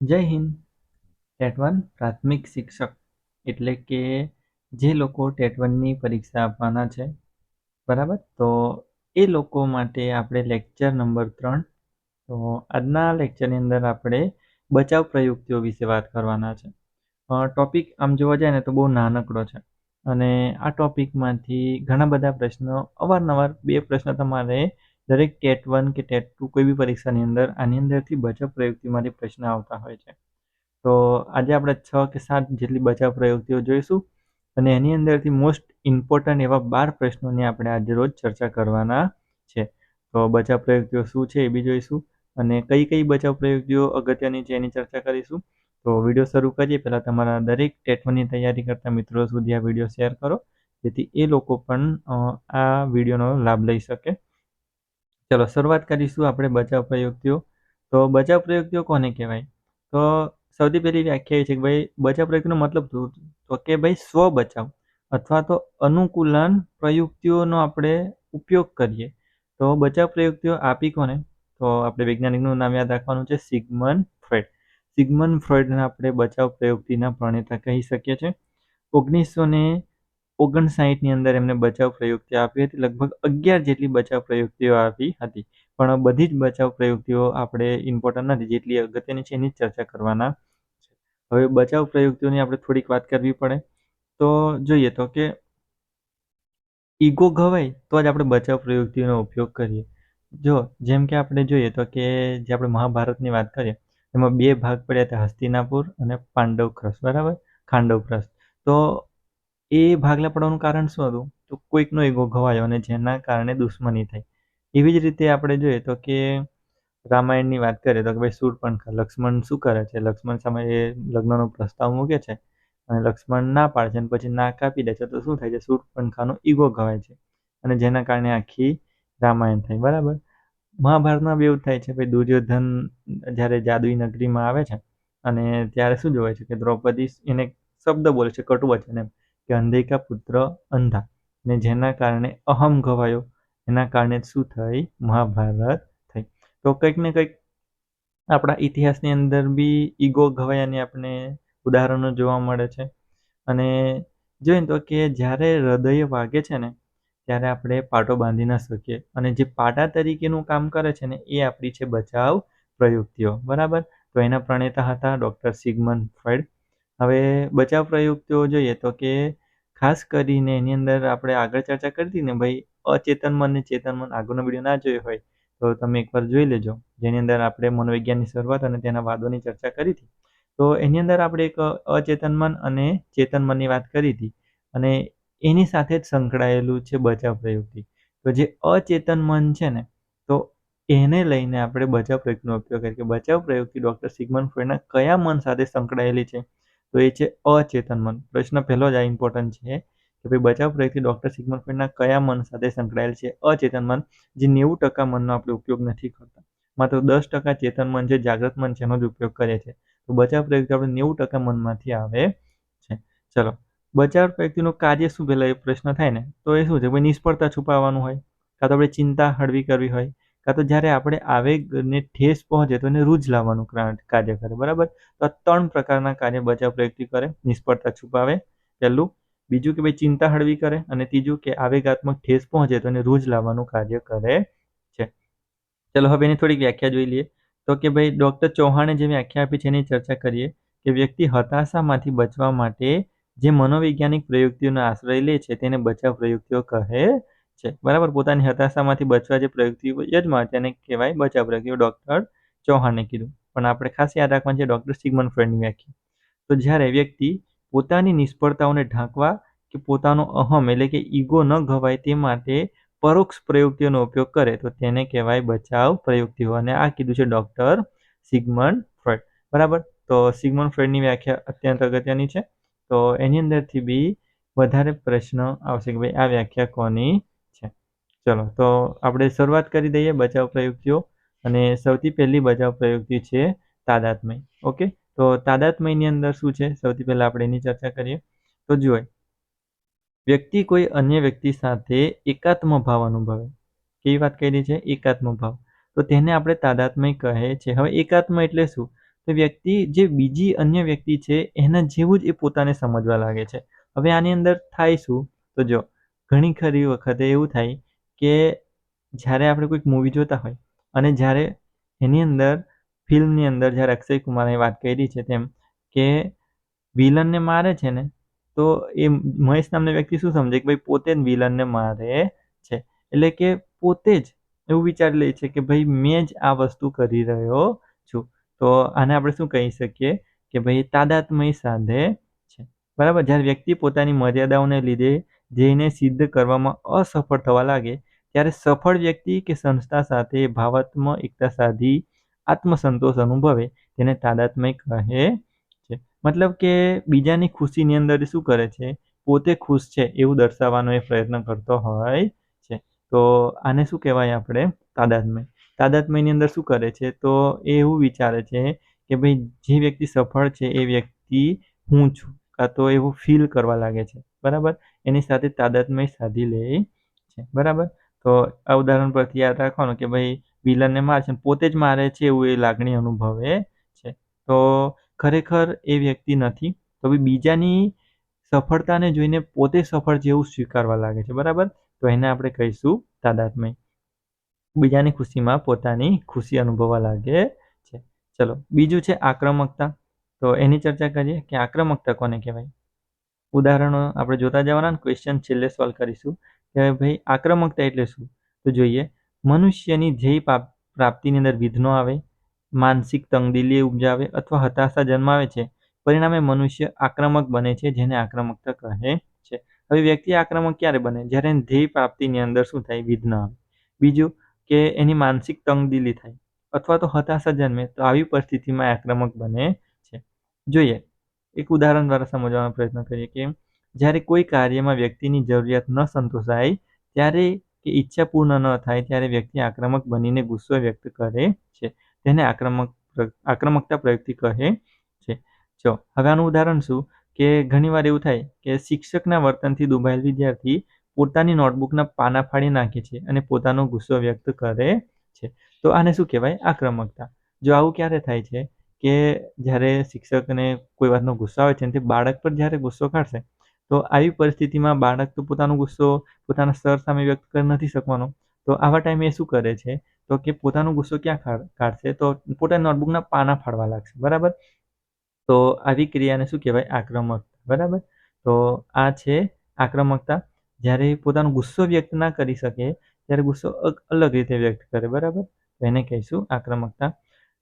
જય Hind. TET one પ્રાથમિક શિક્ષક એટલે કે જે લોકો ટેટ વનની પરીક્ષા આપવાના છે, બરાબર? તો એ લોકો માટે આપણે લેક્ચર નંબર ત્રણ, તો આજના લેક્ચરની અંદર આપણે બચાવ પ્રયુક્તિઓ વિશે વાત કરવાના છે. ટોપિક આમ જોવા જાય ને તો બહુ નાનકડો છે અને આ ટોપિકમાંથી ઘણા બધા પ્રશ્નો અવારનવાર બે પ્રશ્ન તમારે દરેક ટેટ વન કે ટેટ ટુ કોઈ બી પરીક્ષાની અંદર આની અંદરથી બચાવ પ્રયુક્તિમાંથી પ્રશ્ન આવતા હોય છે. તો આજે આપણે છ કે સાત જેટલી બચાવ પ્રયુક્તિઓ જોઈશું અને એની અંદરથી મોસ્ટ ઇમ્પોર્ટન્ટ એવા બાર પ્રશ્નોની આપણે આજે રોજ ચર્ચા કરવાના છે. તો બચાવ પ્રયુક્તિઓ શું છે એ બી જોઈશું અને કઈ કઈ બચાવ પ્રયુક્તિઓ અગત્યની છે એની ચર્ચા કરીશું. તો વીડિયો શરૂ કરીએ, પહેલાં તમારા દરેક ટેટવનની તૈયારી કરતા મિત્રો સુધી આ વીડિયો શેર કરો, જેથી એ લોકો પણ આ વિડીયોનો લાભ લઈ શકે. ચલો, શરૂઆત કરીશું આપણે બચાવ પ્રયુક્તિઓ. તો બચાવ પ્રયુક્તિઓ કોને કહેવાય? તો સૌથી પહેલી વ્યાખ્યા એ છે કે ભાઈ, બચાવ પ્રયુક્તિનો મતલબ શું? તો કે ભાઈ, સ્વ બચાવ અથવા તો અનુકૂલન પ્રયુક્તિઓનો આપણે ઉપયોગ કરીએ. તો બચાવ પ્રયુક્તિઓ આપી કોને? તો આપણે વૈજ્ઞાનિકનું નામ યાદ રાખવાનું છે સિગમન ફ્રોઇડ સિગમન ફ્રોઇડને આપણે બચાવ પ્રયુક્તિના પ્રણેતા કહી શકીએ છીએ. ઓગણીસો ને ઓગણસાઠની અંદર એમને બચાવ પ્રયુક્તિ આપી હતી. લગભગ અગિયાર જેટલી બચાવ પ્રયુક્તિઓ આપી હતી. પણ બધી જ બચાવ પ્રયુક્તિઓ આપણે ઇમ્પોર્ટન્ટ નથી, જેટલી અગત્યની છે એની ચર્ચા કરવાના છે. હવે બચાવ પ્રયુક્તિઓની આપણે થોડીક વાત કરવી પડે. તો જોઈએ તો કે ઈગો ઘવાય તો જ આપણે બચાવ પ્રયુક્તિનો ઉપયોગ કરીએ. જો, જેમ કે આપણે જોઈએ તો કે જે આપણે મહાભારતની વાત કરીએ, એમાં બે ભાગ પડ્યા હતા, હસ્તિનાપુર અને પાંડવ ક્રસ બરાબર? ખાંડવ ક્રસ તો એ ભાગલા પડવાનું કારણ શું હતું? તો કોઈકનો ઈગો ઘવાયો અને જેના કારણે દુશ્મની થઈ. એવી જ રીતે આપણે જોઈએ તો કે રામાયણની વાત કરીએ તો કે ભાઈ શૂરપણખા લક્ષ્મણ શું કરે છે? લક્ષ્મણ સામે એ લગ્નનો પ્રસ્તાવ મૂકે છે અને લક્ષ્મણ ના પાડે છે અને પછી ના કાપી દે છે. તો શું થાય છે? શૂરપણખાનો ઈગો ઘવાય છે અને જેના કારણે આખી રામાયણ થઈ. બરાબર? મહાભારતમાં બી એવું થાય છે ભાઈ દુર્યોધન જ્યારે જાદુઈ નગરીમાં આવે છે અને ત્યારે શું જોવાય છે કે દ્રૌપદી એને શબ્દ બોલે છે, કટુ વચન એમ. કે અંધેકા પુત્ર અંધા? ને જેના કારણે અહમ ઘવાયો? એના કારણે શું થઈ? મહાભારત થઈ. તો કંઈક ને કંઈક આપણા ઇતિહાસની અંદર બી ઈગો ઘવાયાની આપણે ઉદાહરણો જોવા મળે છે. અને જોઈએ તો કે જ્યારે હૃદય વાગે છે ને, ત્યારે આપણે પાટો બાંધી ન શકીએ. અને જે પાટા તરીકેનું કામ કરે છે ને, એ આપણી છે બચાવ પ્રયુક્તિઓ. બરાબર? તો એના પ્રણેતા હતા ડૉક્ટર સિગમન ફ્રોઇડ હવે બચાવ પ્રયુક્તિઓ જોઈએ તો કે ખાસ કરીને એની અંદર આપણે આગળ ચર્ચા કરી હતી ને ભાઈ, અચેતન મન ને ચેતન મન, આગળનો વીડિયો ના જોયો હોય તો તમે એકવાર જોઈ લેજો. જેની અંદર આપણે મનોવિજ્ઞાનની શરૂઆત અને તેના વાદોની ચર્ચા કરી હતી. તો એની અંદર આપણે એક અચેતન મન અને ચેતન મનની વાત કરી હતી અને એની સાથે જ સંકળાયેલું છે બચાવ પ્રયુક્તિ. તો જે અચેતન મન છે ને, તો એને લઈને આપણે બચાવ પ્રયુક્તિનો ઉપયોગ કરીએ કે બચાવ પ્રયુક્તિ ડૉક્ટર સિગમન ફ્રોઈડના કયા મન સાથે સંકળાયેલી છે? તો એ છે અચેતન મન. પ્રશ્ન પહેલો જ આ ઇમ્પોર્ટન્ટ છે કે ભાઈ બચાવ પ્રયત્ન ડૉક્ટર સિગમન ફ્રોઈડના કયા મન સાથે સંકળાયેલ છે? અચેતન મન, જે નેવું ટકા મનનો આપણે ઉપયોગ નથી કરતા. માત્ર દસ ટકા ચેતન મન છે જાગૃત મન છે, એનો જ ઉપયોગ કરે છે. તો બચાવ પ્રયુક્તિ આપણે નેવું ટકા મનમાંથી આવે છે. ચલો. બચાવ પ્રયુક્તિનું કાર્ય શું પહેલાં એ પ્રશ્ન થાય ને? તો એ શું છે? ભાઈ નિષ્ફળતા છુપાવવાનું હોય, કાં તો આપણે ચિંતા હળવી કરવી હોય કાં તો જ્યારે આપણે આવેગને ઠેસ પહોંચે તો એને રૂજ લાવવાનું કાર્ય કરે, બરાબર? તો ત્રણ પ્રકારના કાર્ય બચાવ પ્રયુક્તિ કરે, નિષ્ફળતા છુપાવે, પહેલું. બીજું કે ભાઈ ચિંતા હળવી કરે અને ત્રીજું કે આવેગાત્મક ઠેસ પહોંચે તો એને રૂજ લાવવાનું કાર્ય કરે છે. ચલો હવે એની થોડીક વ્યાખ્યા જોઈ લઈએ. તો કે ભાઈ ડૉક્ટર ચૌહાણે જે વ્યાખ્યા આપી છે એની ચર્ચા કરીએ કે વ્યક્તિ હતાશામાંથી બચવા માટે જે મનોવૈજ્ઞાનિક પ્રયુક્તિઓનો આશ્રય લે છે તેને બચાવ પ્રયુક્તિઓ કહે છે. બરાબર? પોતાની હતાશામાંથી બચવા જે પ્રયુક્તિઓ યજમાન તેને કહેવાય બચાવ પ્રયુક્તિઓ ડૉક્ટર ચૌહાણે કીધું. પણ આપણે ખાસ યાદ રાખવાનું છે ડૉક્ટર સિગમન ફ્રેન્ડની વ્યાખ્યા. તો જ્યારે વ્યક્તિ પોતાની નિષ્ફળતાઓને ઢાંકવા કે પોતાનો અહમ એટલે કે ઈગો ન ઘવાય તે માટે પરોક્ષ પ્રયુક્તિઓનો ઉપયોગ કરે, તો તેને કહેવાય બચાવ પ્રયુક્તિઓ અને આ કીધું છે ડૉક્ટર સિગમન ફ્રેડ. બરાબર? તો સિગમન ફ્રેડની વ્યાખ્યા અત્યંત અગત્યની છે. તો એની અંદરથી બી વધારે પ્રશ્ન આવશે કે ભાઈ આ વ્યાખ્યા કોની ચલો, તો આપણે શરૂઆત કરી દઈએ બચાવ પ્રયુક્તિઓ. અને સૌથી પહેલી બચાવ પ્રયુક્તિ છે તાદાત્મય. ઓકે? તો તાદાત્મયની અંદર શું છે? સૌથી પહેલાં આપણે એની ચર્ચા કરીએ. તો જુઓ, વ્યક્તિ કોઈ અન્ય વ્યક્તિ સાથે એકાત્મ ભાવ અનુભવે. કેવી વાત કરી છે? એકાત્મ ભાવ. તો તેને આપણે તાદાત્મય કહે છે. હવે એકાત્મ એટલે શું? તો વ્યક્તિ જે બીજી અન્ય વ્યક્તિ છે, એના જેવું જ એ પોતાને સમજવા લાગે છે. હવે આની અંદર થાય શું? તો જો, ઘણી ખરી વખતે એવું થાય કે જ્યારે આપણે કોઈક મૂવી જોતા હોય અને જ્યારે એની અંદર, ફિલ્મની અંદર જ્યારે અક્ષય કુમારે વાત કરી છે તેમ કે વિલનને મારે છે ને, તો એ મહેશ નામના વ્યક્તિ શું સમજે કે ભાઈ પોતે જ વિલનને મારે છે? એટલે કે પોતે જ એવું વિચારી લે છે કે ભાઈ મેં જ આ વસ્તુ કરી રહ્યો છું. તો આને આપણે શું કહી શકીએ કે ભાઈ તાદાત્મય સાધે છે. બરાબર? જ્યારે વ્યક્તિ પોતાની મર્યાદાઓને લીધે ધ્યેયને સિદ્ધ કરવામાં અસફળ થવા લાગે ત્યારે સફળ વ્યક્તિ કે સંસ્થા સાથે ભાવાત્મક એકતા સાધી આત્મસંતોષ અનુભવે તેને તાદાત્મય કહે છે. મતલબ કે બીજાની ખુશીની અંદર શું કરે છે? પોતે ખુશ છે એવું દર્શાવવાનો એ પ્રયત્ન કરતો હોય છે. તો આને શું કહેવાય આપણે? તાદાત્મય. તાદાત્મયની અંદર શું કરે છે? તો એ એવું વિચારે છે કે ભાઈ જે વ્યક્તિ સફળ છે એ વ્યક્તિ હું છું, કાં તો એવું ફીલ કરવા લાગે છે. બરાબર? એની સાથે તાદાત્મય સાધી લે છે. બરાબર? તો આ ઉદાહરણ પરથી યાદ રાખવાનું કે ભાઈ વિલનને મારે છે પોતે જ મારે છે એવું એ લાગણી અનુભવે છે. તો ખરેખર એ વ્યક્તિ નથી. તો બીજાની સફળતાને જોઈને પોતે સફળ જેવું સ્વીકારવા લાગે છે. બરાબર? તો એને આપણે કહીશું તાદાત્મય. બીજાની ખુશીમાં પોતાની ખુશી અનુભવવા લાગે છે. ચલો, બીજું છે આક્રમકતા. તો એની ચર્ચા કરીએ કે આક્રમકતા કોને કહેવાય? ઉદાહરણો આપણે જોતા જવાના ક્વેશ્ચન છેલ્લે સોલ્વ કરીશું. કે ભાઈ આક્રમકતા એટલે શું? તો જોઈએ, મનુષ્યની ધ્યેય પ્રાપ્તિની અંદર વિઘ્નો આવે, માનસિક તંગદિલી ઉપજાવે અથવા હતાશા જન્માવે છે. પરિણામે મનુષ્ય આક્રમક બને છે, જેને આક્રમકતા કહે છે. હવે વ્યક્તિ આક્રમક ક્યારે બને? જ્યારે ધ્યેય પ્રાપ્તિની અંદર શું થાય? વિઘ્ન આવે. બીજું કે એની માનસિક તંગદિલી થાય અથવા તો હતાશા જન્મે તો આવી પરિસ્થિતિમાં આક્રમક બને છે. જોઈએ, એક ઉદાહરણ દ્વારા સમજવાનો પ્રયત્ન કરીએ કે જ્યારે કોઈ કાર્યમાં વ્યક્તિની જરૂરિયાત ન સંતોષાય, ત્યારે કે ઈચ્છા પૂર્ણ ન થાય, ત્યારે વ્યક્તિ આક્રમક બનીને ગુસ્સો વ્યક્ત કરે છે. તેને આક્રમક આક્રમકતા પ્રયુક્તિ કહે છે. જો આગાનું ઉદાહરણ શું? કે ઘણીવાર એવું થાય કે શિક્ષકના વર્તનથી દુભાયેલ વિદ્યાર્થી પોતાની નોટબુકના પાના ફાડી નાખે છે અને પોતાનો ગુસ્સો વ્યક્ત કરે છે. તો આને શું કહેવાય? આક્રમકતા. જો આવું ક્યારે થાય છે કે જ્યારે શિક્ષકને કોઈ વાતનો ગુસ્સો આવે છે તે બાળક પર જ્યારે ગુસ્સો કાઢશે તો આવી પરિસ્થિતિમાં બાળક તો પોતાનો ગુસ્સો, પોતાના સર સામે વ્યક્ત કરી નથી શકવાનો. તો આવા ટાઈમે એ શું કરે છે? તો કે પોતાનો ગુસ્સો ક્યાં કાઢશે? તો પોતાની નોટબુકના પાના ફાડવા લાગશે, બરાબર? તો આવી ક્રિયાને શું કહેવાય? આક્રમકતા, બરાબર? તો આ છે આક્રમકતા. જ્યારે પોતાનો ગુસ્સો વ્યક્ત ના કરી શકે, ત્યારે ગુસ્સો અલગ રીતે વ્યક્ત કરે, બરાબર? એને કહીશું આક્રમકતા.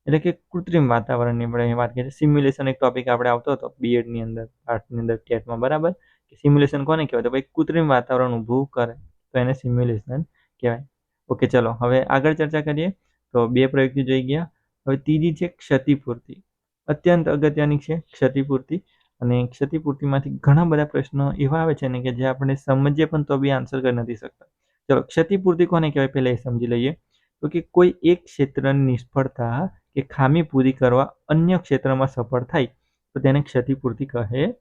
એટલે કે કૃત્રિમ વાતાવરણની આપણે વાત કરીએ. સિમ્યુલેશન એક ટોપિક આપણે આવતો હતો બીએડની અંદર આર્ટની અંદર ટેટમાં બરાબર? સિમ્યુલેશન કોને કહેવાય? તો ભાઈ કૃત્રિમ વાતાવરણ ઊભું કરે, તો એને સિમ્યુલેશન કહેવાય. ઓકે ચલો, હવે આગળ ચર્ચા કરીએ. તો બે પ્રયુક્તિ જોઈ ગયા. હવે ત્રીજી છે ક્ષતિપૂર્તિ. અત્યંત અગત્યની છે ક્ષતિપૂર્તિ. અને ક્ષતિપૂર્તિમાંથી ઘણા બધા પ્રશ્નો એવા આવે છે ને કે જે આપણે સમજીએ પણ તો બી આન્સર કરી નથી શકતા. ચલો, ક્ષતિપૂર્તિ કોને કહેવાય? પહેલાં એ સમજી લઈએ. તો કે કોઈ એક ક્ષેત્રની નિષ્ફળતા કે ખામી પૂરી કરવા અન્ય ક્ષેત્રમાં સફળ થાય, તો તેને ક્ષતિપૂર્તિ કહે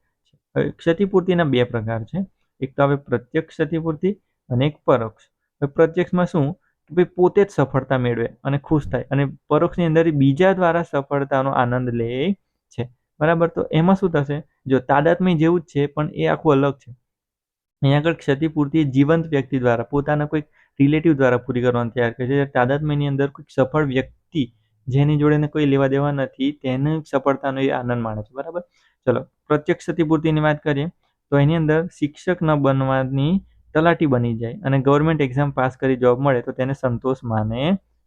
છે ક્ષતિપૂર્તિના બે પ્રકાર છે. એક તો હવે પ્રત્યક્ષ ક્ષતિપૂર્તિ અને એક પરોક્ષ. હવે પ્રત્યક્ષમાં શું? કે ભાઈ પોતે જ સફળતા મેળવે અને ખુશ થાય અને પરોક્ષની અંદર બીજા દ્વારા સફળતાનો આનંદ લે છે. બરાબર? તો એમાં શું થશે? જો તાદાત્મ્ય જેવું જ છે, પણ એ આખું અલગ છે. અહીંયા આગળ ક્ષતિપૂર્તિ જીવંત વ્યક્તિ દ્વારા, પોતાના કોઈક રિલેટિવ દ્વારા પૂરી કરવાની તૈયાર કરે છે. તાદાત્મ્યની અંદર કોઈક સફળ વ્યક્તિ જેની જોડે કોઈ લેવા દેવા નથી, તેને સફળતાનો એ આનંદ માણે છે. બરાબર? ચલો, પ્રત્યક્ષ ક્ષતિપૂર્તિની વાત કરીએ, તો એની અંદર શિક્ષક ન બનવાની તલાટી બની જાય અને ગવર્મેન્ટ એક્ઝામ પાસ કરી જોબ મળે તો તેને સંતોષ માને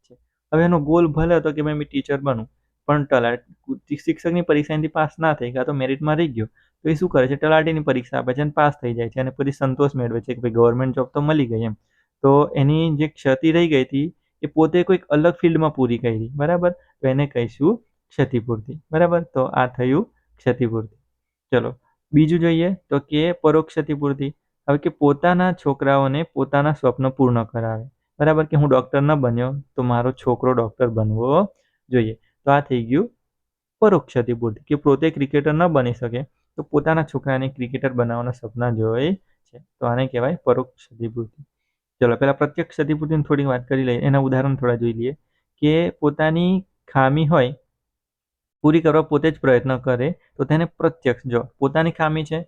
છે. હવે એનો ગોલ ભલે હતો કે મેં ટીચર બનું પણ તલાટી, શિક્ષકની પરીક્ષાથી પાસ ના થઈ કાં તો મેરિટમાં રહી ગયો, તો એ શું કરે છે? તલાટીની પરીક્ષા આપે છે અને પાસ થઈ જાય છે અને પછી સંતોષ મેળવે છે કે ભાઈ ગવર્મેન્ટ જોબ તો મળી ગઈ એમ. તો એની જે ક્ષતિ રહી ગઈ હતી, એ પોતે કોઈક અલગ ફિલ્ડમાં પૂરી કરી, બરાબર? તો એને કહીશું ક્ષતિપૂર્તિ, બરાબર? તો આ થયું ક્ષતિપૂર્તિ. ચલો, બીજું જોઈએ તો કે પરોક્ષ ક્ષતિપૂર્તિ. હવે કે પોતાના છોકરાઓને પોતાના સ્વપ્ન પૂર્ણ કરાવે. બરાબર કે હું ડૉક્ટર ન બન્યો, તો મારો છોકરો ડૉક્ટર બનવો જોઈએ. તો આ થઈ ગયું પરોક્ષ ક્ષતિપૂર્તિ. કે પોતે ક્રિકેટર ન બની શકે, તો પોતાના છોકરાને ક્રિકેટર બનાવવાના સપના જોઈ છે. તો આને કહેવાય પરોક્ષ ક્ષતિપૂર્તિ. ચલો, પહેલાં પ્રત્યક્ષ ક્ષતિપૂર્તિની થોડી વાત કરી લઈએ. એના ઉદાહરણ થોડા જોઈ લઈએ. કે પોતાની ખામી હોય પૂરી કરવા પોતે જ પ્રયત્ન કરે, તો તેને પ્રત્યક્ષ જો, પોતાની ખામી છે,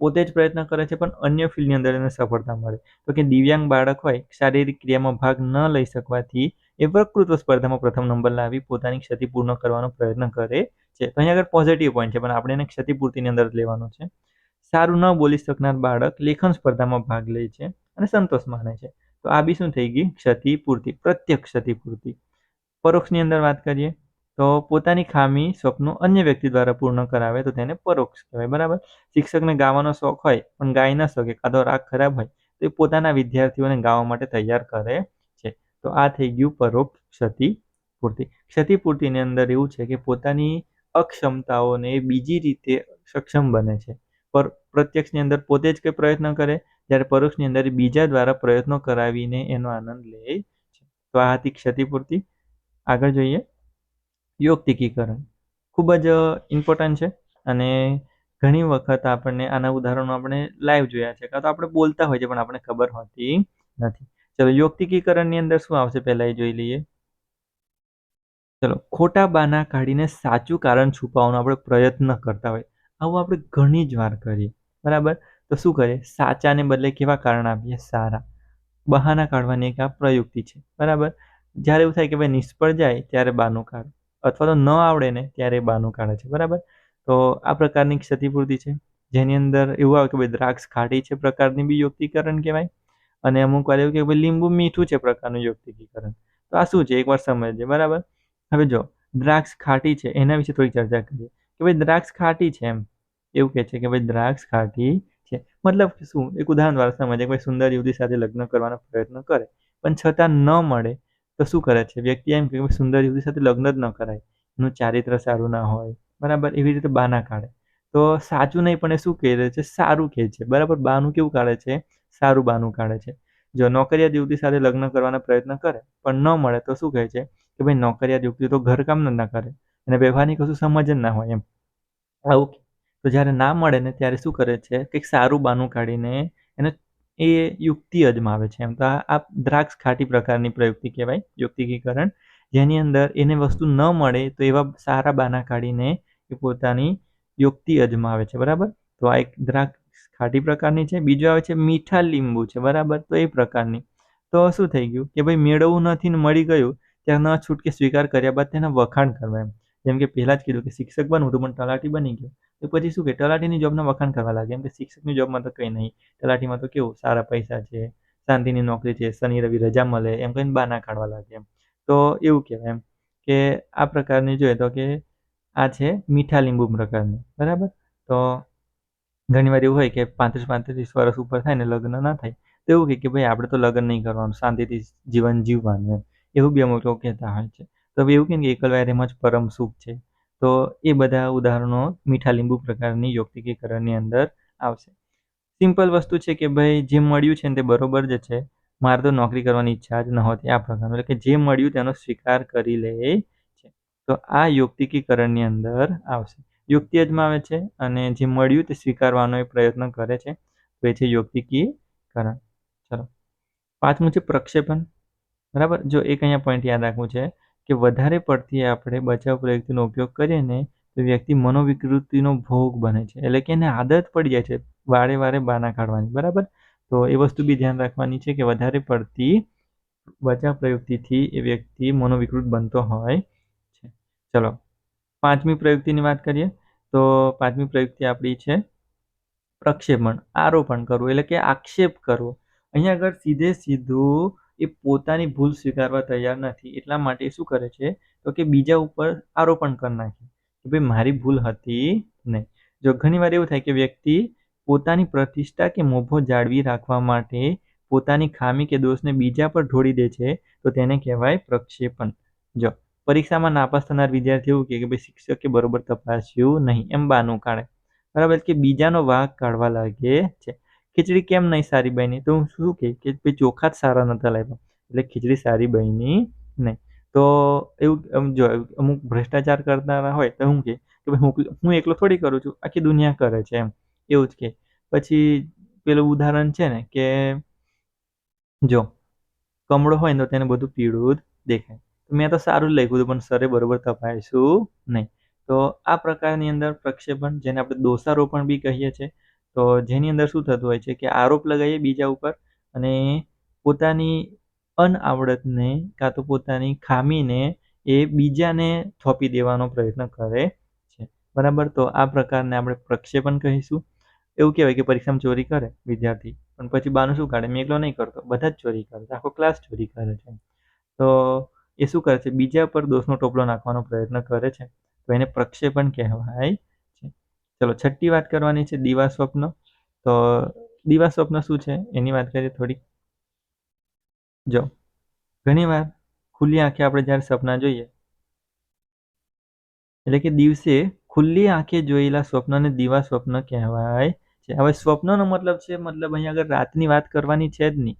પોતે જ પ્રયત્ન કરે છે, પણ અન્ય ફિલ્ડની અંદર એને સફળતા મળે. તો કે દિવ્યાંગ બાળક હોય, શારીરિક ક્રિયામાં ભાગ ન લઈ શકવાથી એ વક્તૃત્વ સ્પર્ધામાં પ્રથમ નંબર લાવી પોતાની ક્ષતિ પૂર્ણ કરવાનો પ્રયત્ન કરે છે. તો અહીંયા આગળ પોઝિટિવ પોઈન્ટ છે, પણ આપણે એને ક્ષતિપૂર્તિની અંદર લેવાનું છે. સારું ન બોલી શકનાર બાળક લેખન સ્પર્ધામાં ભાગ લે છે અને સંતોષ માને છે. તો આ બી શું થઈ ગઈ? ક્ષતિપૂર્તિ પ્રત્યક્ષ ક્ષતિપૂર્તિ પરોક્ષની અંદર વાત કરીએ. તો પોતાની ખામી સ્વપ્નો અન્ય વ્યક્તિ દ્વારા પૂર્ણ કરાવે તો તેને પરોક્ષ કહેવાય, બરાબર? શિક્ષકને ગાવાનો શોખ હોય પણ ગાઈ ન શકે કાં તો રાગ ખરાબ હોય, તો એ પોતાના વિદ્યાર્થીઓને ગાવા માટે તૈયાર કરે છે. તો આ થઈ ગયું પરોક્ષ ક્ષતિપૂર્તિ. ક્ષતિપૂર્તિની અંદર એવું છે કે પોતાની અક્ષમતાઓને બીજી રીતે સક્ષમ બને છે. પર પ્રત્યક્ષની અંદર પોતે જ કંઈ પ્રયત્ન કરે, જ્યારે પરોક્ષની અંદર બીજા દ્વારા પ્રયત્નો કરાવીને એનો આનંદ લે છે. તો આ હતી ક્ષતિપૂર્તિ. આગળ જોઈએ. યોગતિકીકરણ ખૂબ જ ઇમ્પોર્ટન્ટ છે. અને ઘણી વખત આપણને આના ઉદાહરણો આપણે લાઈવ જોયા છે. કાં તો આપણે બોલતા હોય છે પણ આપણને ખબર હોતી નથી. ચલો યોગતિકીકરણની અંદર શું આવશે પહેલાં એ જોઈ લઈએ. ચલો, ખોટા બાના કાઢીને સાચું કારણ છુપાવવાનો આપણે પ્રયત્ન કરતા હોય. આવું આપણે ઘણી જ વાર કરીએ. બરાબર? તો શું કરીએ? સાચાને બદલે કેવા કારણ આપીએ? સારા. બહાના કાઢવાની એક આ પ્રયુક્તિ છે. બરાબર? જ્યારે એવું થાય કે ભાઈ નિષ્ફળ જાય, ત્યારે બાનું કાઢ અથવા તો ન આવડે ને ત્યારે બહાનું કાઢે છે, બરાબર? તો આ પ્રકારની ક્ષતિપૂર્તિ છે. જેની અંદર એવું આવે કે ભાઈ દ્રાક્ષ ખાટી છે પ્રકારની બી યોક્તિકરણ કહેવાય. અને અમુક વાર એવું કે ભાઈ લીંબુ મીઠું છે પ્રકારનું યોક્તિકરણ. તો આ શું છે? એકવાર સમજે બરાબર? હવે જો, દ્રાક્ષ ખાટી છે, એના વિશે થોડી ચર્ચા કરીએ. કે ભાઈ દ્રાક્ષ ખાટી છે એમ. એવું કહે છે કે ભાઈ દ્રાક્ષ ખાટી છે. મતલબ શું? એક ઉદાહરણ દ્વારા સમજે કે ભાઈ સુંદર યુવતી સાથે લગ્ન કરવાનો પ્રયત્ન કરે. પણ છતાં ન મળે તો શું કરે છે? વ્યક્તિ એમ કે સુંદર યુવતી સાથે લગ્ન જ ન કરાય. એનું ચારિત્ર સારું ના હોય. બરાબર? એવી રીતે બાના કાઢે. તો સાચું નહીં, પણ એ શું કહે છે? સારું કહે છે. બરાબર? બાનું કેવું કાઢે છે? સારું બાનું કાઢે છે. જો નોકરિયાત યુવતી સાથે લગ્ન કરવાના પ્રયત્ન કરે, પણ ન મળે, તો શું કહે છે? કે ભાઈ નોકરિયાત યુવતી તો ઘરકામ ન કરે અને વ્યવહારની કશું સમજ જ ના હોય એમ. આવું તો જ્યારે ના મળે ને, ત્યારે શું કરે છે? કંઈક સારું બાનું કાઢીને એને એ યુક્તિ અજમાવે છે. એમ તો આ દ્રાક્ષ ખાટી પ્રકારની પ્રયુક્તિ કહેવાય, યુક્તિકીકરણ. જેની અંદર એને વસ્તુ ન મળે તો એવા સારા બાના કાઢીને એ પોતાની યુક્તિ અજમાવે છે. બરાબર? તો આ એક દ્રાક્ષ ખાટી પ્રકારની છે. બીજું આવે છે મીઠા લીંબુ છે. બરાબર? તો એ પ્રકારની. તો શું થઈ ગયું? કે ભાઈ મેળવવું નથી ને મળી ગયું ત્યારે ન છૂટકે સ્વીકાર કર્યા બાદ તેના વખાણ કરવા એમ. જેમ કે પહેલાં જ કીધું કે શિક્ષક બનવું તો પણ તલાટી બની ગયો. તો પછી શું કે તલાટીની જોબના વખાણ કરવા લાગે. એમ કે શિક્ષકની જોબમાં તો કંઈ નહીં. તલાટીમાં તો કેવું, સારા પૈસા છે, શાંતિની નોકરી છે, શનિ, રવિ રજા મળે, એમ કહીને બાના કાઢવા લાગે એમ. તો એવું કહેવાય એમ કે આ પ્રકારની જોઈએ તો કે આ છે મીઠા લીંબુ પ્રકારની. બરાબર? તો ઘણીવાર એવું હોય કે પાંત્રીસ પાંત્રીસ વર્ષ ઉપર થાય ને લગ્ન ના થાય, તો એવું કહે કે ભાઈ આપણે તો લગ્ન નહીં કરવાનું, શાંતિથી જીવન જીવવાનું એમ. એવું બી અમુક લોકો કહેતા હોય છે. તો એવું કહે કે એકલવાય એમાં જ પરમ સુખ છે? તો એ બધા ઉદાહરણો મીઠા લીંબુ પ્રકારની યોગતિકીકરણની અંદર આવશે. સિમ્પલ વસ્તુ છે કે ભાઈ, જે મળ્યું છે ને તે બરોબર જ છે. મારે તો નોકરી કરવાની ઈચ્છા જ નહોતી આ પ્રકારનું. એટલે કે જે મળ્યું તેનો સ્વીકાર કરી લે છે. તો આ યોગતિકીકરણની અંદર આવશે. યુક્તિ અજમાવે છે અને જે મળ્યું તે સ્વીકારવાનો એ પ્રયત્ન કરે છે. તો એ છે યોગતિકીકરણ ચલો. પાંચમું છે પ્રક્ષેપણ. બરાબર? જો એક અહીંયા પોઈન્ટ યાદ રાખવું છે. કે વધારે પડતી આપણે બચાવ પ્રયુક્તિનો ઉપયોગ કરીએ ને તો વ્યક્તિ મનોવિકૃતિનો ભોગ બને છે. એટલે કે એને આદત પડી જાય છે વારે વારે બાના કાઢવાની, બરાબર? તો એ વસ્તુ બી ધ્યાન રાખવાની છે કે વધારે પડતી બચાવ પ્રયુક્તિથી એ વ્યક્તિ મનોવિકૃત બનતો હોય છે. ચલો, પાંચમી પ્રયુક્તિની વાત કરીએ તો પાંચમી પ્રયુક્તિ આપણી છે પ્રક્ષેપણ, આરોપણ કરવું, એટલે કે આક્ષેપ કરવો. અહીંયા આગળ સીધે સીધું એ પોતાની ભૂલ સ્વીકારવા તૈયાર નથી. એટલા માટે શું કરે છે? તો કે બીજા ઉપર આરોપણ કરી નાખે. કે ભાઈ, મારી ભૂલ હતી નહીં. જો ઘણીવાર એવું થાય કે વ્યક્તિ પોતાની પ્રતિષ્ઠા કે મોભો જાળવી રાખવા માટે પોતાની ખામી કે દોષને બીજા પર ઢોળી દે છે, તો તેને કહેવાય પ્રક્ષેપણ. જો પરીક્ષામાં નાપાસ થનાર વિદ્યાર્થી એવું કે ભાઈ, શિક્ષકે બરોબર તપાસ્યું નહીં, એમ બાનું કાઢે. બરાબર કે બીજાનો વાંક કાઢવા લાગે છે. ખીચડી કેમ નહીં સારી બની? તો હું શું કે ભાઈ ચોખા જ સારા નતા લાવ્યા એટલે ખીચડી સારી બની નહીં. તો એવું જો, અમુક ભ્રષ્ટાચાર કરનારા હોય તો હું કે ભાઈ હું હું એકલો થોડી કરું છું, આખી દુનિયા કરે છે એમ. એવું જ કે. પછી પેલું ઉદાહરણ છે ને કે, જો, કમળો હોય ને તો તેને બધું પીળું જ દેખાય. મેં તો સારું જ લખ્યું હતું, પણ સરે બરોબર તપાયશું નહીં. તો આ પ્રકારની અંદર પ્રક્ષેપણ, જેને આપણે દોષારોપણ બી કહીએ છીએ તો જેની અંદર શું થતું હોય છે કે આરોપ લગાવીએ બીજા ઉપર અને પોતાની અનઆવડતને કાં તો પોતાની ખામીને એ બીજાને થોપી દેવાનો પ્રયત્ન કરે છે. બરાબર? તો આ પ્રકારને આપણે પ્રક્ષેપણ કહીશું. એવું કહેવાય કે પરીક્ષામાં ચોરી કરે વિદ્યાર્થી. પણ પછી બાનું શું કાઢે? મેં એકલો નહીં કરતો. બધા જ ચોરી કરે આખો ક્લાસ ચોરી કરે છે તો એ શું કરે છે? બીજા પર દોષનો ટોપલો નાખવાનો પ્રયત્ન કરે છે. તો એને પ્રક્ષેપણ કહેવાય. ચલો, છઠ્ઠી વાત કરવાની છે દીવા સ્વપ્ન. તો દીવા સ્વપ્ન શું છે? એની વાત કરીએ થોડીક. જો ઘણીવાર ખુલ્લી આંખે આપણે જ્યારે સપના જોઈએ, એટલે કે દિવસે ખુલ્લી આંખે જોયેલા સ્વપ્નને દીવા સ્વપ્ન કહેવાય છે. હવે સ્વપ્નનો મતલબ છે, મતલબ અહીંયા આગળ રાતની વાત કરવાની છે જ નહીં.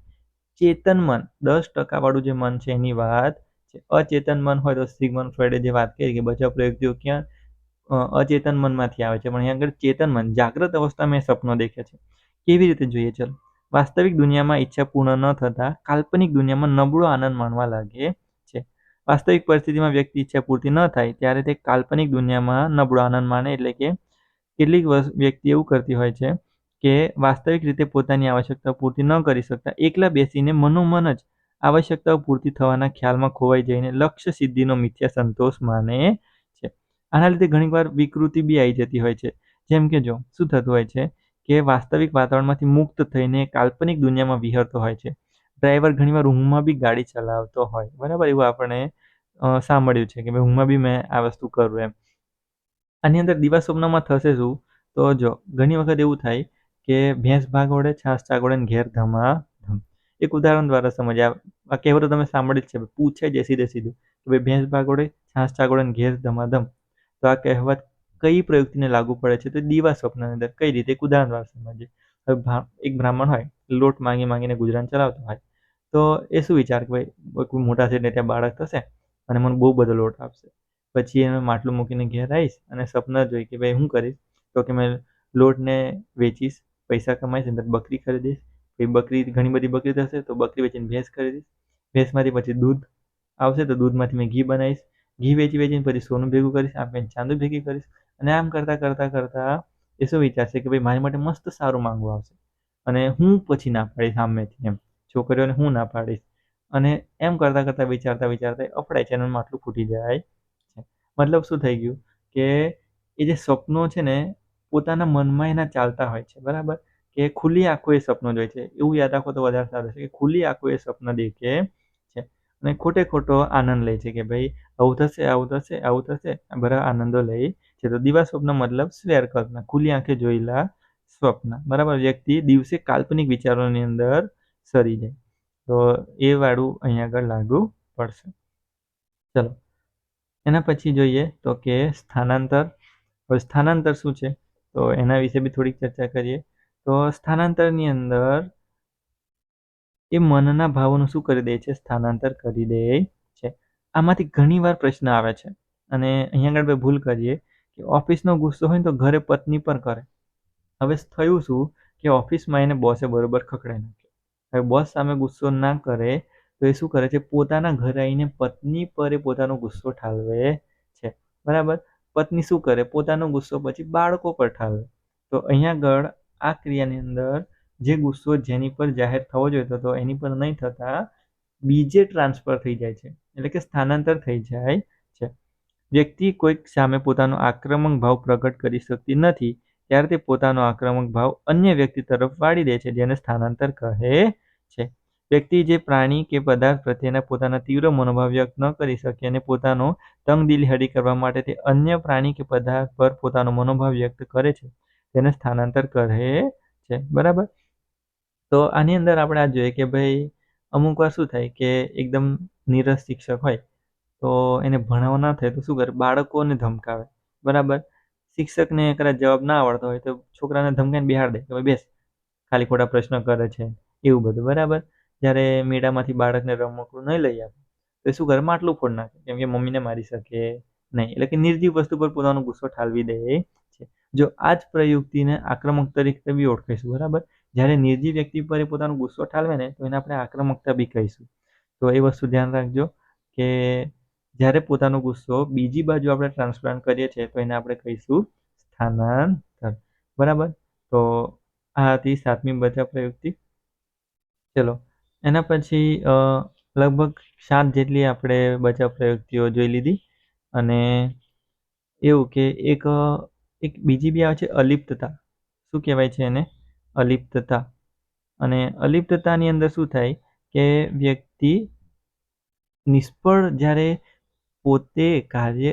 ચેતન મન, દસ ટકાવાળું જે મન છે એની વાત છે. અચેતન મન હોય તો સિગમન ફ્રોઈડે જે વાત કરી કે બચાવ પ્રયુક્તિઓ ક્યાં અચેતન મનમાંથી આવે છે. પણ અહીંયા આગળ ચેતન મન, જાગ્રત અવસ્થામાં એ સપનો દેખે છે. કેવી રીતે જોઈએ? ચલો. વાસ્તવિક દુનિયામાં ઈચ્છા પૂર્ણ ન થતાં કાલ્પનિક દુનિયામાં નબળો આનંદ માણવા લાગે છે. વાસ્તવિક પરિસ્થિતિમાં વ્યક્તિ ઈચ્છા પૂર્તિ ન થાય ત્યારે તે કાલ્પનિક દુનિયામાં નબળો આનંદ માણે. એટલે કે કેટલીક વ્યક્તિ એવું કરતી હોય છે કે વાસ્તવિક રીતે પોતાની આવશ્યકતા પૂર્તિ ન કરી શકતા એકલા બેસીને મનોમન જ આવશ્યકતાઓ પૂર્તિ થવાના ખ્યાલમાં ખોવાઈ જઈને લક્ષ્ય સિદ્ધિનો મિથ્યા સંતોષ માને આના લીધે ઘણીવાર વિકૃતિ બી આવી જતી હોય છે. જેમ કે જો, શું થતું હોય છે કે વાસ્તવિક વાતાવરણમાંથી મુક્ત થઈને કાલ્પનિક દુનિયામાં વિહરતો હોય છે. ડ્રાઈવર ઘણીવાર ઊંઘમાં બી ગાડી ચલાવતો હોય, બરાબર? એવું આપણે સાંભળ્યું છે કે ભાઈ ઊંઘમાં બી મેં આ વસ્તુ કરું એમ. આની અંદર દિવા સ્વપ્નમાં થશે શું? તો જો, ઘણી વખત એવું થાય કે ભેંસ ભાગોડે છાસ ચાગોડે ઘેર ધમા ધમ એક ઉદાહરણ દ્વારા સમજ્યા. આ કહેવતો તમે સાંભળી જ છે. પૂછે જ સીધે સીધું કે ભાઈ ભેંસ ભાગોડે છાસ ચાગોડે ને ઘેર ધમાધમ. તો આ કહેવત કઈ પ્રયુક્તિને લાગુ પડે છે? તો દીવા સ્વપ્નની અંદર કઈ રીતે? એક ઉદાહરણ દ્વારા સમજીએ હવે એક બ્રાહ્મણ હોય, લોટ માંગી માંગીને ગુજરાન ચલાવતો હોય, તો એ શું વિચાર કે ભાઈ મોટા છે ત્યાં બાળક થશે અને મને બહુ બધો લોટ આપશે. પછી એને માટલું મૂકીને ઘેર આવીશ અને સ્વપ્ન જોઈ કે ભાઈ હું કરીશ? તો કે મેં લોટને વેચીશ, પૈસા કમાઈશ અંદર બકરી ખરીદીશ. પછી બકરી, ઘણી બધી બકરી થશે તો બકરી વેચીને ભેંસ ખરીદીશ. ભેંસમાંથી પછી દૂધ આવશે તો દૂધમાંથી મેં ઘી બનાવીશ. ઘી વેચી વેચીને પછી સોનું ભેગું કરીશ, આ પેન ચાંદુ ભેગી કરીશ અને આમ કરતાં કરતાં કરતાં એ શું વિચારશે કે ભાઈ મારી માટે મસ્ત સારું માંગવું આવશે. અને હું પછી ના પાડીશ સામેથી એમ. છોકરીઓને હું ના પાડીશ. અને એમ કરતાં કરતાં વિચારતા વિચારતા અફડાય એનું માટલું ફૂટી જાય છે. મતલબ શું થઈ ગયું? કે એ જે સપનો છે ને, પોતાના મનમાં એના ચાલતા હોય છે, બરાબર? કે ખુલ્લી આંખો એ સપનો જોઈ છે. એવું યાદ રાખો તો વધારે સારું છે કે ખુલ્લી આંખો એ સપન દેખે અને ખોટે ખોટો આનંદ લે છે કે ભાઈ, આવું થશે આવું થશે આવું થશે બધા આનંદો લે છે. તો દિવા સ્વપ્ન મતલબ સ્વેર કલ્પના ખુલ્લી આંખે જોયેલા સ્વપ્ન. બરાબર? વ્યક્તિ દિવસે કાલ્પનિક વિચારોની અંદર સરી જાય. તો એ વાળું અહીંયા આગળ લાગુ પડશે. ચલો. એના પછી જોઈએ તો કે સ્થાનાંતર. હવે સ્થાનાંતર શું છે? તો એના વિશે બી થોડીક ચર્ચા કરીએ. તો સ્થાનાંતરની અંદર એ મનના ભાવોનું શું કરી દે છે? સ્થાનાંતર કરી દે છે. આમાંથી ઘણીવાર પ્રશ્ન આવે છે. અને અહીંયા આગળ ભૂલ કરીએ કે ઓફિસનો ગુસ્સો હોય ને તો ઘરે પત્ની પર કરે. હવે થયું શું કે ઓફિસમાં એને બોસે બરોબર ખખડાઈ નાખ્યો. હવે બોસ સામે ગુસ્સો ના કરે તો એ શું કરે છે? પોતાના ઘરે આવીને પત્ની પર એ પોતાનો ગુસ્સો ઠાલવે છે. બરાબર? પત્ની શું કરે? પોતાનો ગુસ્સો પછી બાળકો પર ઠાલવે. તો અહીંયા આગળ આ ક્રિયાની અંદર જે ગુસ્સો જેની પર જાહેર થવો જોઈએ તો એની પર નહીં થતા બીજે ટ્રાન્સફર થઈ જાય છે. એટલે કે સ્થાનાંતર થઈ જાય છે. વ્યક્તિ કોઈક સામે પોતાનો આક્રમક ભાવ પ્રગટ કરી શકતી નથી, ત્યારે તે પોતાનો આક્રમક ભાવ અન્ય વ્યક્તિ તરફ વાળી દે છે, જેને સ્થાનાંતર કહે છે. વ્યક્તિ જે પ્રાણી કે પદાર્થ પ્રત્યેના પોતાના તીવ્ર મનોભાવ વ્યક્ત ન કરી શકે અને પોતાનો તંગદિલી હડી કરવા માટે તે અન્ય પ્રાણી કે પદાર્થ પર પોતાનો મનોભાવ વ્યક્ત કરે છે, તેને સ્થાનાંતર કહે છે. બરાબર? તો આની અંદર આપણે આ જોઈએ કે ભાઈ, અમુક વાર શું થાય કે એકદમ નીરસ શિક્ષક હોય, તો એને ભણાવવા ના થાય તો શું કરે? બાળકોને ધમકાવે. બરાબર? શિક્ષકને કદાચ જવાબ ના આવડતો હોય તો છોકરાને ધમકાઈને બિહાર દે કે ભાઈ બેસ, ખાલી ખોટા પ્રશ્ન કરે છે, એવું બધું. બરાબર? જ્યારે મેળામાંથી બાળકને રમકડું નહીં લઈ આપે, તો શું કરે? માટલું ફોડ નાખે. કેમ કે મમ્મીને મારી શકે નહીં. એટલે કે નિર્જીવ વસ્તુ પર પોતાનો ગુસ્સો ઠાલવી દે છે. જો આ જ પ્રયુક્તિને આક્રમક તરીકે બી ઓળખાઈશું. બરાબર? જ્યારે નિર્જીવ વ્યક્તિ પર એ પોતાનો ગુસ્સો ઠાલવે ને, તો એને આપણે આક્રમકતા બી કહીશું. તો એ વસ્તુ ધ્યાન રાખજો કે જ્યારે પોતાનો ગુસ્સો બીજી બાજુ આપણે ટ્રાન્સપ્લાન્ટ કરીએ છીએ, તો એને આપણે કહીશું સ્થાનાંતર. બરાબર? તો આ હતી સાતમી બચાવ પ્રયુક્તિ. ચલો, એના પછી લગભગ સાત જેટલી આપણે બચાવ પ્રયુક્તિઓ જોઈ લીધી. અને એવું કે એક એક બીજી બી આવે છે અલિપ્તતા. શું કહેવાય છે એને? અલિપ્તતા. અને અલિપ્તતાની અંદર શું થાય કે વ્યક્તિ નિષ્ફળ જ્યારે પોતે કાર્ય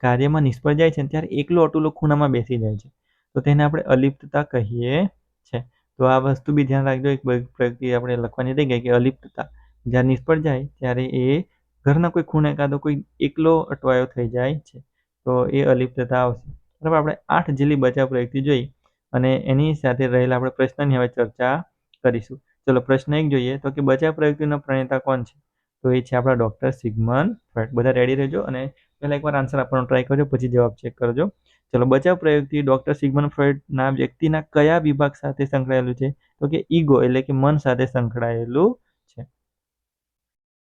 કાર્યમાં નિષ્ફળ જાય છે ત્યારે એકલો અટુલો ખૂણામાં બેસી જાય છે. તો તેને આપણે અલિપ્તતા કહીએ છે. તો આ વસ્તુ બી ધ્યાન રાખજો. એક પ્રવૃત્તિ આપણે લખવાની રહી ગઈ કે અલિપ્તતા. જ્યારે નિષ્ફળ જાય ત્યારે એ ઘરના કોઈ ખૂણે કાં તો કોઈ એકલો અટવાયો થઈ જાય છે. તો એ અલિપ્તતા આવશે. બરાબર, આપણે આઠ જેટલી બચાવ પ્રયુક્તિ જોઈ. અને એની સાથે રહેલા આપણે પ્રશ્નની હવે ચર્ચા કરીશું. ચલો, પ્રશ્ન એક જોઈએ. તો કે બચાવ પ્રવૃત્તિનો પ્રણેતા કોણ છે? તો એ છે આપણા ડૉક્ટર સિગમન ફ્રેડ. બધા રેડી રહેજો અને પહેલાં એકવાર આન્સર આપવાનો ટ્રાય કરજો, પછી જવાબ ચેક કરજો. ચલો, બચાવ પ્રયુક્તિ ડૉક્ટર સિગમન ફ્રેડના વ્યક્તિના કયા વિભાગ સાથે સંકળાયેલું છે? તો કે ઈગો, એટલે કે મન સાથે સંકળાયેલું છે.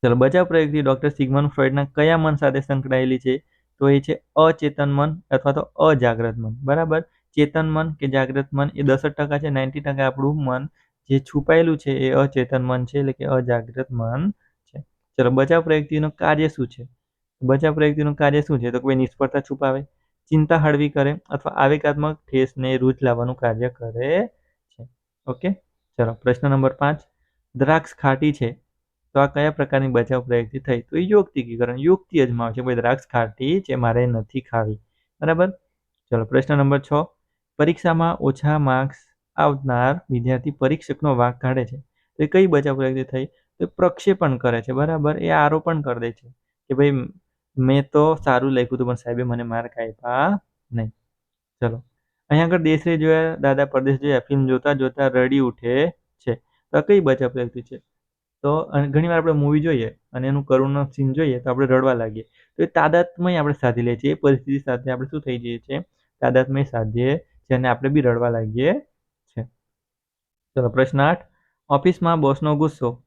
ચલો, બચાવ પ્રયોગથી ડૉક્ટર સિગમન ફ્રેડના કયા મન સાથે સંકળાયેલી છે? તો એ છે અચેતન મન અથવા તો અજાગ્રત મન. બરાબર? ચેતન મન કે જાગ્રત મન, એ દસ ટકા છે નાઇન્ટી ટકા આપણું મન. જે છુપાયેલું છે, એ અચેતન મન છે, એટલે કે અજાગ્રત મન છે. ચલો, બચાવ પ્રયુક્તિનું કાર્ય શું છે? બચાવ પ્રયુક્તિનું કાર્ય શું છે? તો કોઈ નિષ્ફળતા છુપાવે, ચિંતા હળવી કરે અથવા આવેગાત્મક ઠેસને રૂચ લાવવાનું કાર્ય કરે છે. ઓકે? ચલો, પ્રશ્ન નંબર પાંચ. દ્રાક્ષ ખાટી છે. તો આ કયા પ્રકારની બચાવ પ્રયુક્તિ થઈ? તો એ યોગતિકીકરણ યુક્તિ અજમાવે છે. ભાઈ, દ્રાક્ષ ખાટી છે, મારે નથી ખાવી. બરાબર? ચલો, પ્રશ્ન નંબર છ. પરીક્ષામાં ઓછા માર્ક્સ આવનાર વિદ્યાર્થી પરીક્ષકનો વાંક કાઢે છે. તો એ કઈ બચાવ પ્રયુક્તિ થઈ તો પ્રક્ષેપણ કરે છે, બરાબર? એ આરોપણ કરી દે છે કે ભાઈ, મેં તો સારું લખ્યું હતું, પણ સાહેબે મને માર્ક આપ્યા નહીં. ચલો. અહીંયા આગળ દેશરે જોયા, દાદા પરદેશ જોયા ફિલ્મ જોતા જોતા રડી ઉઠે છે. તો કઈ બચાવ પ્રયુક્તિ છે? તો ઘણીવાર આપણે મૂવી જોઈએ અને એનું કરુણ સીન જોઈએ તો આપણે રડવા લાગીએ. તો એ તાદાત્મય આપણે સાધી લઈએ છીએ એ પરિસ્થિતિ સાથે આપણે શું થઈ જઈએ છીએ? તાદાત્મય સાધીએ અને આપણે બી રડવા લાગીએ છે ચલો, પ્રશ્ન આઠ. ઓફિસમાં બોસનો ગુસ્સો.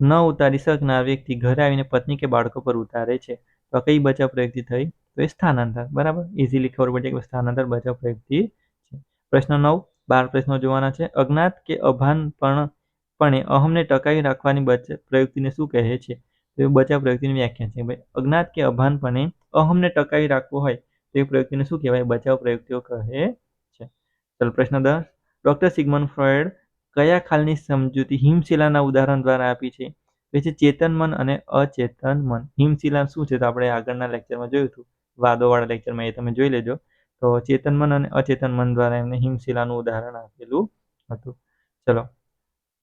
ન ઉતારી શકનાર વ્યક્તિ ઘરે આવીને પત્ની કે બાળકો પર ઉતારે છે. તો કઈ બચાવ પ્રયુક્તિ થઈ? તો એ સ્થાનાંતર. બરાબર? ઇઝીલી ખબર પડી કે સ્થાનાંતર બચાવ પ્રયુક્તિ છે. પ્રશ્ન નવ. બાર પ્રશ્નો જોવાના છે. અજ્ઞાત કે અભાન પણ પણ અહમને ટકાવી રાખવાની બચાવ પ્રયુક્તિને શું કહે છે? તો એ બચાવ પ્રયુક્તિની વ્યાખ્યા છે. ભાઈ, અજ્ઞાત કે અભાનપણે અહમને ટકાવી રાખવો હોય તો પ્રયુક્તિને શું કહેવાય? બચાવ પ્રયુક્તિઓ કહે છે. ચાલો, પ્રશ્ન દસ. ડોક્ટર સિગમન ફ્રોઈડ કયા ખાલની સમજૂતી હિમશિલાના ઉદાહરણ દ્વારા આપી છે? પછી ચેતન મન અને અચેતન મન. હિમશિલા શું છે? તો આપણે આગળના લેક્ચરમાં જોયું હતું. વાદોવાળા લેક્ચરમાં એ તમે જોઈ લેજો. તો ચેતન મન અને અચેતન મન દ્વારા એમને હિમશિલાનું ઉદાહરણ આપેલું હતું. ચલો.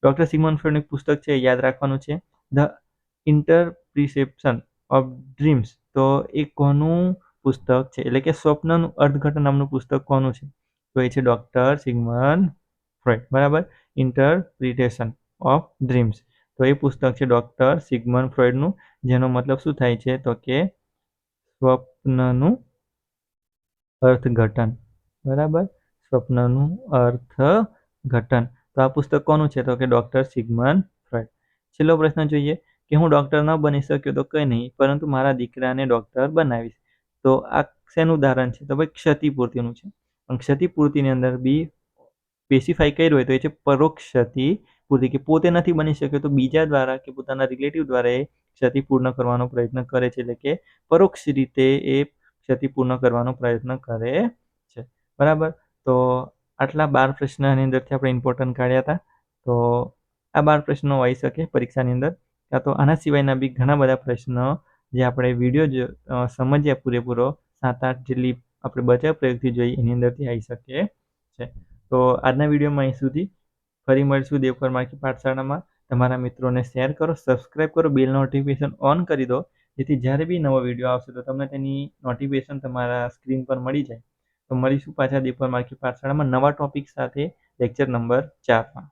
ડૉક્ટર સિમન ફ્રેડનું પુસ્તક છે, યાદ રાખવાનું છે. The interpretation of dreams. તો એ કોનું પુસ્તક છે. એટલે કે સ્વપ્નનું અર્થઘટન નામનું પુસ્તક કોનું છે? તો એ છે ડૉક્ટર સિગમન ફ્રોઈડ, બરાબર? Interpretation of dreams. તો એ પુસ્તક છે ડૉક્ટર સિગમન ફ્રોઇડનું જેનો મતલબ શું થાય છે? તો કે સ્વપ્નનું અર્થઘટન, બરાબર? સ્વપ્નનું અર્થઘટન. તો આ પુસ્તક કોનું છે? તો કે ડૉક્ટર સિગમન ફ્રોઈડ. છેલ્લો પ્રશ્ન જોઈએ કે હું ડૉક્ટર ન બની શક્યો તો કંઈ નહીં, પરંતુ મારા દીકરાને ડૉક્ટર બનાવીશ. તો આ શેનું ઉદાહરણ છે? તો ભાઈ ક્ષતિપૂર્તિનું છે. પણ ક્ષતિપૂર્તિની અંદર બી સ્પેસિફાઈ કર્યું હોય તો એ છે પરોક્ષ ક્ષતિપૂર્તિ કે પોતે નથી બની શક્યો તો બીજા દ્વારા કે પોતાના રિલેટિવ દ્વારા એ ક્ષતિ પૂર્ણ કરવાનો પ્રયત્ન કરે છે. એટલે કે પરોક્ષ રીતે એ ક્ષતિ પૂર્ણ કરવાનો પ્રયત્ન કરે છે. બરાબર? તો આટલા બાર પ્રશ્નની અંદરથી આપણે ઇમ્પોર્ટન્ટ કાઢ્યા હતા. તો આ બાર પ્રશ્નો આવી શકે પરીક્ષાની અંદર. કાં તો આના સિવાયના બી ઘણા બધા પ્રશ્નો જે આપણે વીડિયો સમજ્યા પૂરેપૂરો સાત આઠ જેટલી આપણે બચાવ પ્રયોગથી જોઈ એની અંદરથી આવી શકીએ છે. તો આજના વિડીયોમાં અહીં સુધી. ફરી મળીશું દેવકર માર્કી પાઠશાળામાં. તમારા મિત્રોને શેર કરો સબસ્ક્રાઈબ કરો, બેલ નોટિફિકેશન ઓન કરી દો. જેથી જ્યારે બી નવો વીડિયો આવશે તો તમને તેની નોટિફિકેશન તમારા સ્ક્રીન પર મળી જાય. તો મળીશું પાછા દીપર માર્કી પાઠશાળામાં નવા ટોપિક સાથે, લેક્ચર નંબર ચારમાં.